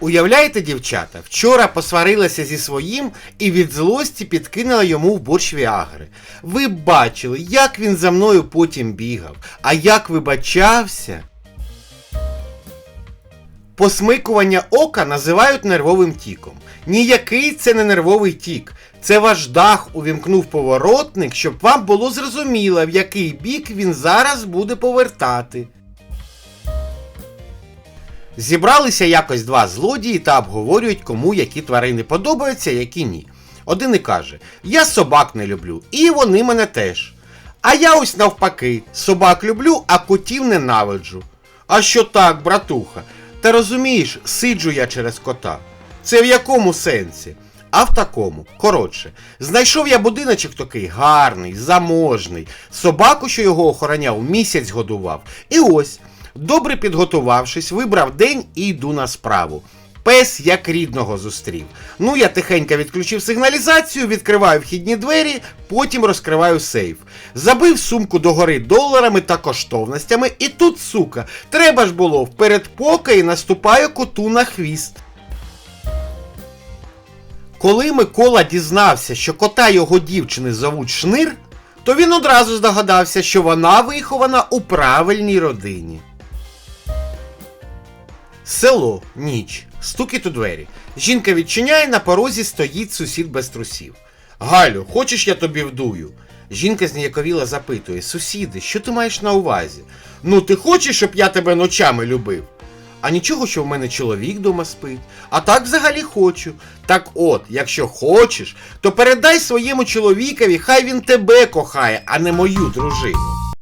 Уявляєте, дівчата, вчора посварилася зі своїм і від злості підкинула йому в борщ віагри. Ви бачили, як він за мною потім бігав, а як вибачався. Посмикування ока називають нервовим тіком. Ніякий це не нервовий тік. Це ваш дах увімкнув поворотник, щоб вам було зрозуміло, в який бік він зараз буде повертати. Зібралися якось два злодії та обговорюють, кому які тварини подобаються, які ні. Один і каже: Я собак не люблю, і вони мене теж. А я ось навпаки, собак люблю, а котів ненавиджу. А що так, братуха? Та розумієш, сиджу я через кота. Це в якому сенсі? А в такому, коротше, знайшов я будиночок такий гарний, заможний, собаку, що його охороняв, місяць годував. І ось, добре підготувавшись, вибрав день і йду на справу. Пес як рідного зустрів. Ну, я тихенько відключив сигналізацію, відкриваю вхідні двері, потім розкриваю сейф. Забив сумку догори доларами та коштовностями, і тут, сука, треба ж було в передпокої наступаю коту на хвіст. Коли Микола дізнався, що кота його дівчини зовуть Шнир, то він одразу здогадався, що вона вихована у правильній родині. Село, ніч, стукіт у двері. Жінка відчиняє, на порозі стоїть сусід без трусів. Галю, хочеш я тобі вдую? Жінка зніяковіла запитує: Сусіди, що ти маєш на увазі? Ну, ти хочеш, щоб я тебе ночами любив? А нічого, що в мене чоловік дома спить. А так взагалі хочу. Так от, якщо хочеш, то передай своєму чоловікові, хай він тебе кохає, а не мою дружину.